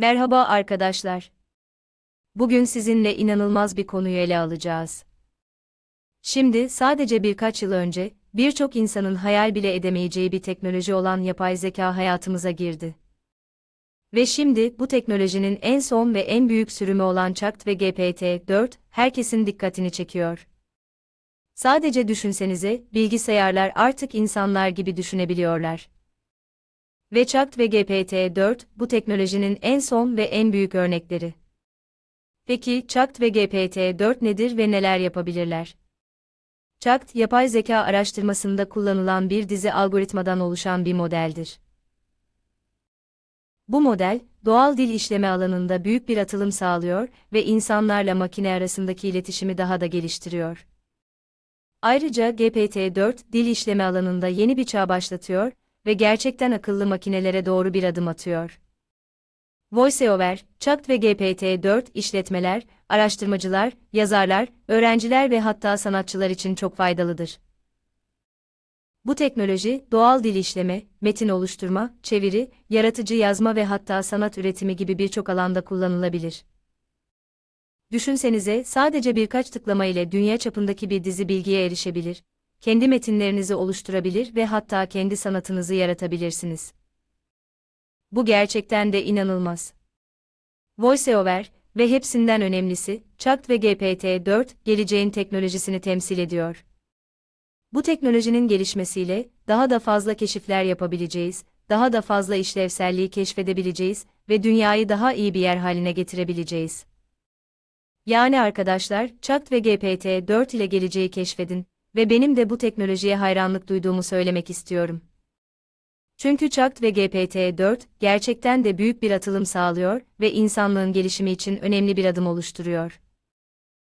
Merhaba arkadaşlar. Bugün sizinle inanılmaz bir konuyu ele alacağız. Şimdi sadece birkaç yıl önce birçok insanın hayal bile edemeyeceği bir teknoloji olan yapay zeka hayatımıza girdi. Ve şimdi bu teknolojinin en son ve en büyük sürümü olan ChatGPT ve GPT-4 herkesin dikkatini çekiyor. Sadece düşünsenize, bilgisayarlar artık insanlar gibi düşünebiliyorlar. Ve ChatGPT ve GPT-4 bu teknolojinin en son ve en büyük örnekleri. Peki ChatGPT ve GPT-4 nedir ve neler yapabilirler? ChatGPT, yapay zeka araştırmasında kullanılan bir dizi algoritmadan oluşan bir modeldir. Bu model, doğal dil işleme alanında büyük bir atılım sağlıyor ve insanlarla makine arasındaki iletişimi daha da geliştiriyor. Ayrıca GPT-4 dil işleme alanında yeni bir çağ başlatıyor ve gerçekten akıllı makinelere doğru bir adım atıyor. VoiceOver, ChatGPT ve GPT-4 işletmeler, araştırmacılar, yazarlar, öğrenciler ve hatta sanatçılar için çok faydalıdır. Bu teknoloji, doğal dil işleme, metin oluşturma, çeviri, yaratıcı yazma ve hatta sanat üretimi gibi birçok alanda kullanılabilir. Düşünsenize, sadece birkaç tıklama ile dünya çapındaki bir dizi bilgiye erişebilir, kendi metinlerinizi oluşturabilir ve hatta kendi sanatınızı yaratabilirsiniz. Bu gerçekten de inanılmaz. VoiceOver ve hepsinden önemlisi, ChatGPT ve GPT-4 geleceğin teknolojisini temsil ediyor. Bu teknolojinin gelişmesiyle daha da fazla keşifler yapabileceğiz, daha da fazla işlevselliği keşfedebileceğiz ve dünyayı daha iyi bir yer haline getirebileceğiz. Yani arkadaşlar, ChatGPT ve GPT-4 ile geleceği keşfedin ve benim de bu teknolojiye hayranlık duyduğumu söylemek istiyorum. Çünkü ChatGPT ve GPT-4 gerçekten de büyük bir atılım sağlıyor ve insanlığın gelişimi için önemli bir adım oluşturuyor.